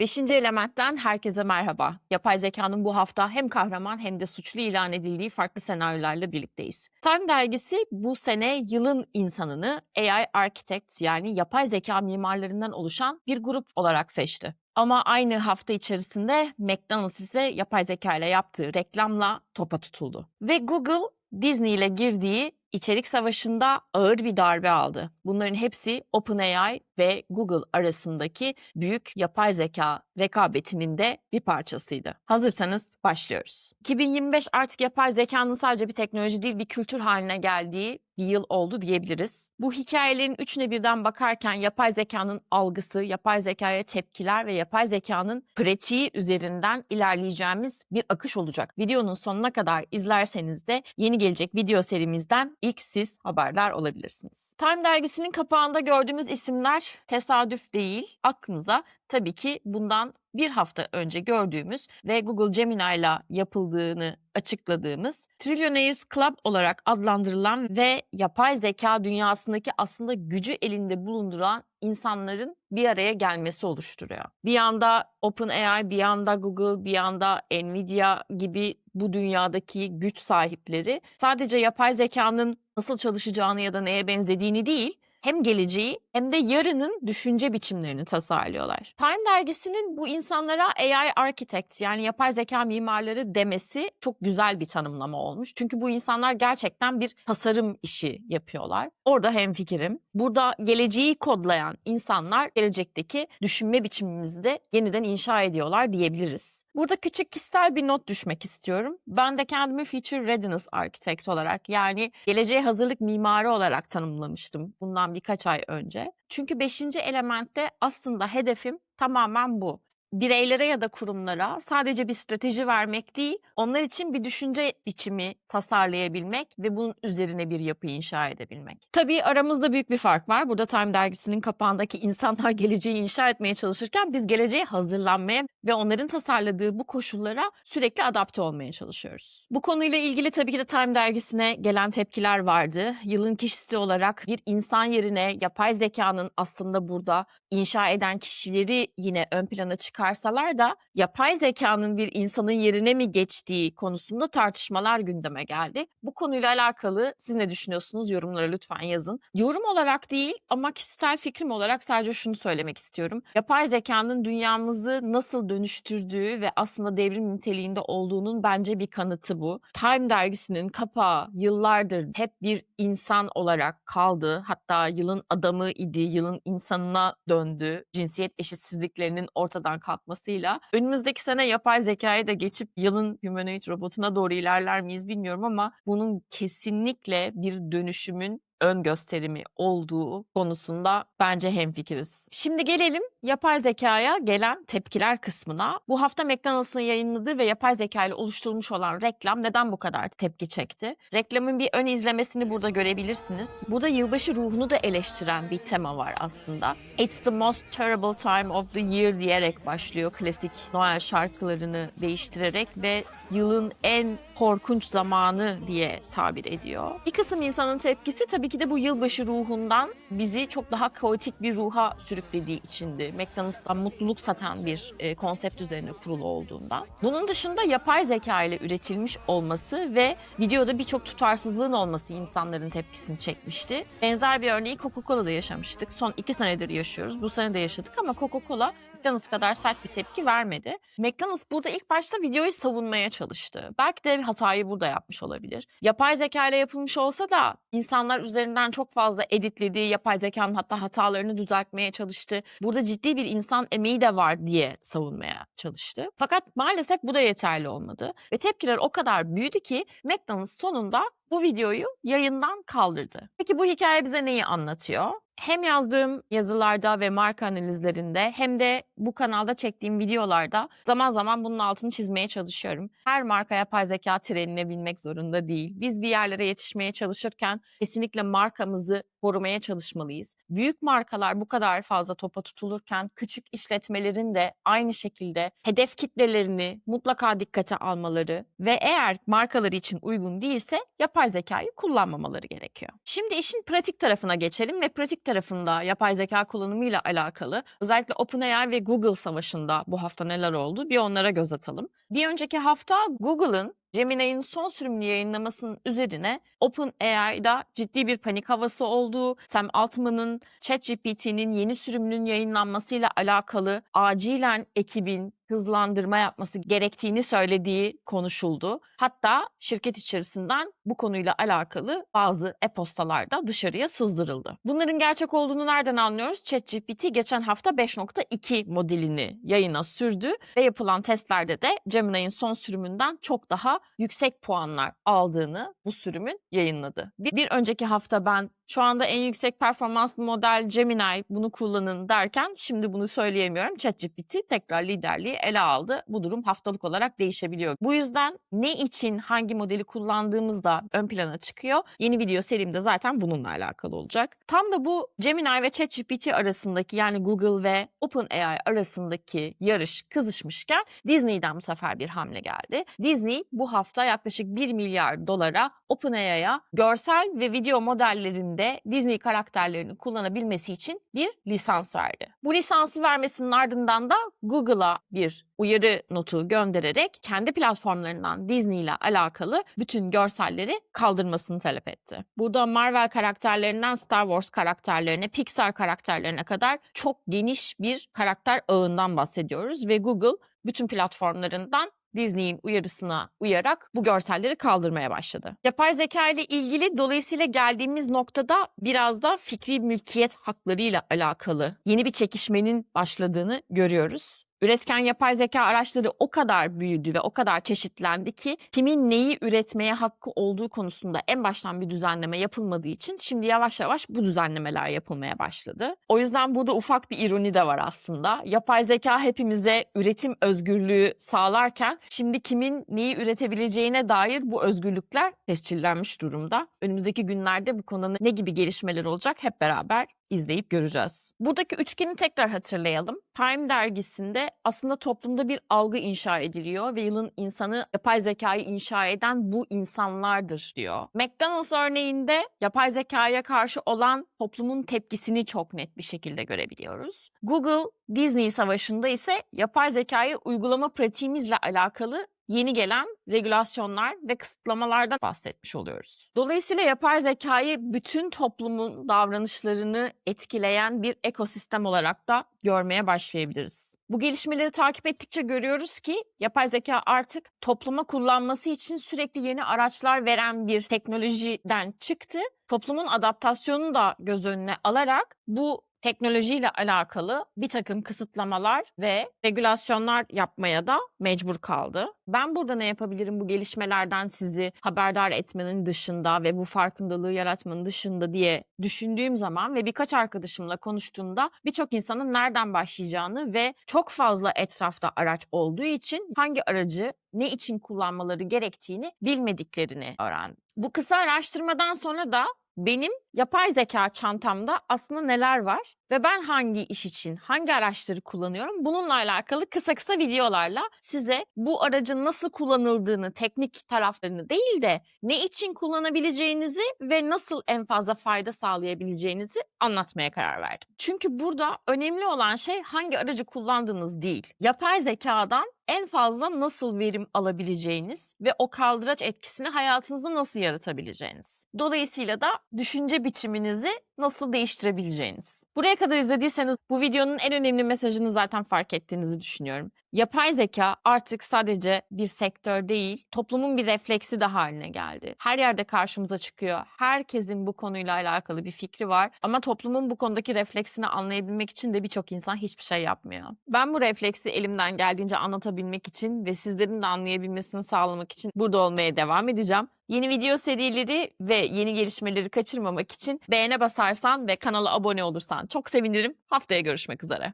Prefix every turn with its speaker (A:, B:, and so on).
A: Beşinci elementten herkese merhaba. Yapay zekanın bu hafta hem kahraman hem de suçlu ilan edildiği farklı senaryolarla birlikteyiz. Time dergisi bu sene yılın insanını AI Architects yani yapay zeka mimarlarından oluşan bir grup olarak seçti. Ama aynı hafta içerisinde McDonald's ise yapay zeka ile yaptığı reklamla topa tutuldu. Ve Google Disney ile girdiği içerik savaşında ağır bir darbe aldı. Bunların hepsi OpenAI ve Google arasındaki büyük yapay zeka rekabetinin de bir parçasıydı. Hazırsanız başlıyoruz. 2025 artık yapay zekanın sadece bir teknoloji değil bir kültür haline geldiği bir yıl oldu diyebiliriz. Bu hikayelerin üçüne birden bakarken yapay zekanın algısı, yapay zekaya tepkiler ve yapay zekanın pratiği üzerinden ilerleyeceğimiz bir akış olacak. Videonun sonuna kadar izlerseniz de yeni gelecek video serimizden ilk siz haberdar olabilirsiniz. Time dergisinin kapağında gördüğümüz isimler tesadüf değil. Aklınıza tabii ki bundan bir hafta önce gördüğümüz ve Google Gemini ile yapıldığını açıkladığımız Trillionaires Club olarak adlandırılan ve yapay zeka dünyasındaki aslında gücü elinde bulunduran insanların bir araya gelmesi oluşturuyor. Bir yanda OpenAI, bir yanda Google, bir yanda Nvidia gibi bu dünyadaki güç sahipleri sadece yapay zekanın nasıl çalışacağını ya da neye benzediğini değil, hem geleceği hem de yarının düşünce biçimlerini tasarlıyorlar. Time dergisinin bu insanlara AI architect yani yapay zeka mimarları demesi çok güzel bir tanımlama olmuş. Çünkü bu insanlar gerçekten bir tasarım işi yapıyorlar. Orada hemfikirim. Burada geleceği kodlayan insanlar gelecekteki düşünme biçimimizi de yeniden inşa ediyorlar diyebiliriz. Burada küçük kişisel bir not düşmek istiyorum. Ben de kendimi Future Readiness Architect olarak yani geleceğe hazırlık mimarı olarak tanımlamıştım bundan birkaç ay önce. Çünkü beşinci elementte aslında hedefim tamamen bu. Bireylere ya da kurumlara sadece bir strateji vermek değil, onlar için bir düşünce biçimi tasarlayabilmek ve bunun üzerine bir yapı inşa edebilmek. Tabii aramızda büyük bir fark var. Burada Time dergisinin kapağındaki insanlar geleceği inşa etmeye çalışırken biz geleceğe hazırlanmaya ve onların tasarladığı bu koşullara sürekli adapte olmaya çalışıyoruz. Bu konuyla ilgili tabii ki de Time dergisine gelen tepkiler vardı. Yılın kişisi olarak bir insan yerine yapay zekanın aslında burada inşa eden kişileri yine ön plana çıkarsalar da yapay zekanın bir insanın yerine mi geçtiği konusunda tartışmalar gündeme geldi. Bu konuyla alakalı siz ne düşünüyorsunuz? Yorumlara lütfen yazın. Yorum olarak değil ama kişisel fikrim olarak sadece şunu söylemek istiyorum. Yapay zekanın dünyamızı nasıl dönüştürdüğü ve aslında devrim niteliğinde olduğunun bence bir kanıtı bu. Time dergisinin kapağı yıllardır hep bir insan olarak kaldı. Hatta yılın adamı idi, yılın insanına döndü. Cinsiyet eşitsizliklerinin ortadan kalkmasıyla. Önümüzdeki sene yapay zekaya da geçip yılın humanoid robotuna doğru ilerler miyiz bilmiyorum ama bunun kesinlikle bir dönüşümün ön gösterimi olduğu konusunda bence hemfikiriz. Şimdi gelelim yapay zekaya gelen tepkiler kısmına. Bu hafta McDonald's'ın yayınladığı ve yapay zeka ile oluşturulmuş olan reklam neden bu kadar tepki çekti? Reklamın bir ön izlemesini burada görebilirsiniz. Burada yılbaşı ruhunu da eleştiren bir tema var aslında. It's the most terrible time of the year diyerek başlıyor klasik Noel şarkılarını değiştirerek ve yılın en korkunç zamanı diye tabir ediyor. Bir kısım insanın tepkisi tabii ki de bu yılbaşı ruhundan bizi çok daha kaotik bir ruha sürüklediği içindi. McDonald's'tan mutluluk satan bir e, konsept üzerine kurulu olduğundan. Bunun dışında yapay zeka ile üretilmiş olması ve videoda birçok tutarsızlığın olması insanların tepkisini çekmişti. Benzer bir örneği Coca-Cola'da yaşamıştık. Son iki senedir yaşıyoruz. Bu sene de yaşadık ama Coca-Cola McDonald's kadar sert bir tepki vermedi. McDonald's burada ilk başta videoyu savunmaya çalıştı. Belki de bir hatayı burada yapmış olabilir. Yapay zeka ile yapılmış olsa da insanlar üzerinden çok fazla editlediği yapay zekanın hatta hatalarını düzeltmeye çalıştı. Burada ciddi bir insan emeği de var diye savunmaya çalıştı. Fakat maalesef bu da yeterli olmadı. Ve tepkiler o kadar büyüdü ki McDonald's sonunda bu videoyu yayından kaldırdı. Peki bu hikaye bize neyi anlatıyor? Hem yazdığım yazılarda ve marka analizlerinde hem de bu kanalda çektiğim videolarda zaman zaman bunun altını çizmeye çalışıyorum. Her marka yapay zeka trenine binmek zorunda değil. Biz bir yerlere yetişmeye çalışırken kesinlikle markamızı korumaya çalışmalıyız. Büyük markalar bu kadar fazla topa tutulurken küçük işletmelerin de aynı şekilde hedef kitlelerini mutlaka dikkate almaları ve eğer markaları için uygun değilse yapay zekayı kullanmamaları gerekiyor. Şimdi işin pratik tarafına geçelim ve pratik tarafında yapay zeka kullanımıyla alakalı özellikle OpenAI ve Google savaşında bu hafta neler oldu bir onlara göz atalım. Bir önceki hafta Google'ın Gemini'nin son sürümünü yayınlamasının üzerine OpenAI'da ciddi bir panik havası olduğu, Sam Altman'ın ChatGPT'nin yeni sürümünün yayınlanmasıyla alakalı acilen ekibin hızlandırma yapması gerektiğini söylediği konuşuldu. Hatta şirket içerisinden bu konuyla alakalı bazı e-postalar da dışarıya sızdırıldı. Bunların gerçek olduğunu nereden anlıyoruz? ChatGPT geçen hafta 5.2 modelini yayına sürdü ve yapılan testlerde de Gemini'nin son sürümünden çok daha yüksek puanlar aldığını bu sürümün yayınladı. Bir, bir önceki hafta ben şu anda en yüksek performanslı model Gemini bunu kullanın derken şimdi bunu söyleyemiyorum. ChatGPT tekrar liderliği ele aldı. Bu durum haftalık olarak değişebiliyor. Bu yüzden ne için hangi modeli kullandığımız da ön plana çıkıyor. Yeni video serimde zaten bununla alakalı olacak. Tam da bu Gemini ve ChatGPT arasındaki yani Google ve OpenAI arasındaki yarış kızışmışken Disney'den bu sefer bir hamle geldi. Disney bu hafta yaklaşık 1 milyar dolara OpenAI'ya görsel ve video modellerinde Disney karakterlerini kullanabilmesi için bir lisans verdi. Bu lisansı vermesinin ardından da Google'a bir uyarı notu göndererek kendi platformlarından Disney ile alakalı bütün görselleri kaldırmasını talep etti. Burada Marvel karakterlerinden Star Wars karakterlerine, Pixar karakterlerine kadar çok geniş bir karakter ağından bahsediyoruz ve Google bütün platformlarından Disney'in uyarısına uyarak bu görselleri kaldırmaya başladı. Yapay zeka ile ilgili dolayısıyla geldiğimiz noktada biraz da fikri mülkiyet haklarıyla alakalı yeni bir çekişmenin başladığını görüyoruz. Üretken yapay zeka araçları o kadar büyüdü ve o kadar çeşitlendi ki kimin neyi üretmeye hakkı olduğu konusunda en baştan bir düzenleme yapılmadığı için şimdi yavaş yavaş bu düzenlemeler yapılmaya başladı. O yüzden burada ufak bir ironi de var aslında. Yapay zeka hepimize üretim özgürlüğü sağlarken şimdi kimin neyi üretebileceğine dair bu özgürlükler tescillenmiş durumda. Önümüzdeki günlerde bu konuda ne gibi gelişmeler olacak hep beraber izleyip göreceğiz. Buradaki üçgeni tekrar hatırlayalım. Time dergisinde aslında toplumda bir algı inşa ediliyor ve yılın insanı yapay zekayı inşa eden bu insanlardır diyor. McDonald's örneğinde yapay zekaya karşı olan toplumun tepkisini çok net bir şekilde görebiliyoruz. Google Disney savaşında ise yapay zekayı uygulama pratiğimizle alakalı yeni gelen regülasyonlar ve kısıtlamalardan bahsetmiş oluyoruz. Dolayısıyla yapay zekayı bütün toplumun davranışlarını etkileyen bir ekosistem olarak da görmeye başlayabiliriz. Bu gelişmeleri takip ettikçe görüyoruz ki yapay zeka artık topluma kullanması için sürekli yeni araçlar veren bir teknolojiden çıktı. Toplumun adaptasyonunu da göz önüne alarak bu teknolojiyle alakalı bir takım kısıtlamalar ve regülasyonlar yapmaya da mecbur kaldı. Ben burada ne yapabilirim bu gelişmelerden sizi haberdar etmenin dışında ve bu farkındalığı yaratmanın dışında diye düşündüğüm zaman ve birkaç arkadaşımla konuştuğumda birçok insanın nereden başlayacağını ve çok fazla etrafta araç olduğu için hangi aracı ne için kullanmaları gerektiğini bilmediklerini öğrendim. Bu kısa araştırmadan sonra da benim yapay zeka çantamda aslında neler var ve ben hangi iş için hangi araçları kullanıyorum bununla alakalı kısa kısa videolarla size bu aracın nasıl kullanıldığını, teknik taraflarını değil de ne için kullanabileceğinizi ve nasıl en fazla fayda sağlayabileceğinizi anlatmaya karar verdim. Çünkü burada önemli olan şey hangi aracı kullandığınız değil. Yapay zekadan en fazla nasıl verim alabileceğiniz ve o kaldıraç etkisini hayatınızda nasıl yaratabileceğiniz. Dolayısıyla da düşünce biçiminizi nasıl değiştirebileceğiniz. Buraya kadar izlediyseniz bu videonun en önemli mesajını zaten fark ettiğinizi düşünüyorum. Yapay zeka artık sadece bir sektör değil, toplumun bir refleksi de haline geldi. Her yerde karşımıza çıkıyor. Herkesin bu konuyla alakalı bir fikri var ama toplumun bu konudaki refleksini anlayabilmek için de birçok insan hiçbir şey yapmıyor. Ben bu refleksi elimden geldiğince anlatabilmek için ve sizlerin de anlayabilmesini sağlamak için burada olmaya devam edeceğim. Yeni video serileri ve yeni gelişmeleri kaçırmamak için beğene basarsan ve kanala abone olursan çok sevinirim. Haftaya görüşmek üzere.